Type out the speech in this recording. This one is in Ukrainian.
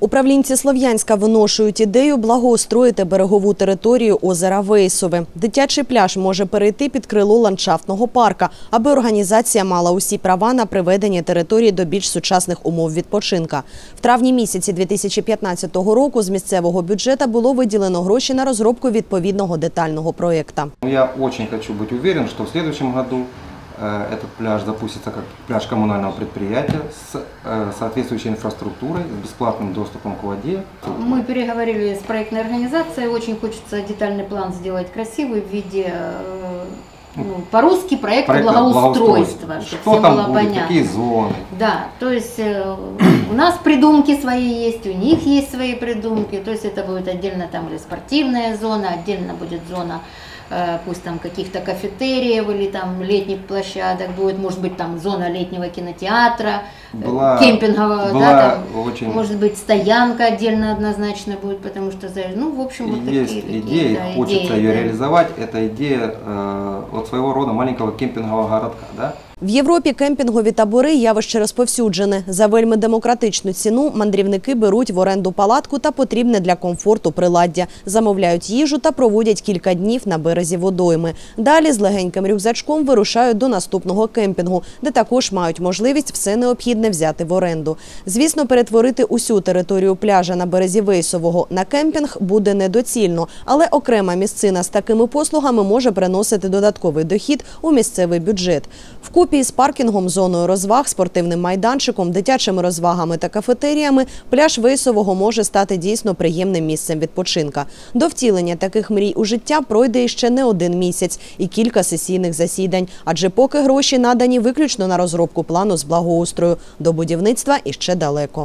Управлінці Слов'янська виношують ідею благоустроїти берегову територію озера Вейсове. Дитячий пляж може перейти під крило ландшафтного парка, аби організація мала усі права на приведення території до більш сучасних умов відпочинка. В травні місяці 2015 року з місцевого бюджету було виділено гроші на розробку відповідного детального проєкта. Ну, Я очень хочу быть уверен, что в году э, этот пляж запустится как пляж коммунального предприятия с э, соответствующей инфраструктурой, с бесплатным доступом к воде. Мы переговорили с проектной организацией, очень хочется детальный план сделать красивый в виде, э, ну, по-русски проекта Проекта благоустройства, чтобы Что там было будет, понятно. какие зоны. Да, то есть э, у нас придумки свои есть, у них есть свои придумки, то есть это будет отдельно там или спортивная зона, отдельно будет зона э, пусть там каких-то кафетериев или там летних площадок будет, может быть там зона летнего кинотеатра, э, Была- кемпингового, была да, там, очень- может быть стоянка отдельно однозначно будет, потому что, ну, в общем, вот Есть такие, такие, идея, да, хочется идеи, ее да. реализовать. Это идея э, вот своего рода маленького кемпингового городка. Да? В Європі кемпінгові табори явище розповсюджене. За вельми демократичну ціну мандрівники беруть в оренду палатку та потрібне для комфорту приладдя, замовляють їжу та проводять кілька днів на березі водойми. Далі з легеньким рюкзачком вирушають до наступного кемпінгу, де також мають можливість все необхідне взяти в оренду. Звісно, перетворити усю територію пляжа на березі Вейсового на кемпінг буде недоцільно, але окрема місцина з такими послугами може приносити додатковий дохід у місцевий бюджет. Вкупі з паркінгом, зоною розваг, спортивним майданчиком, дитячими розвагами та кафетеріями пляж Вейсового може стати дійсно приємним місцем відпочинка. До втілення таких мрій у життя пройде іще не один місяць і кілька сесійних засідань, адже поки гроші надані виключно на розробку плану з благоустрою. До будівництва іще далеко.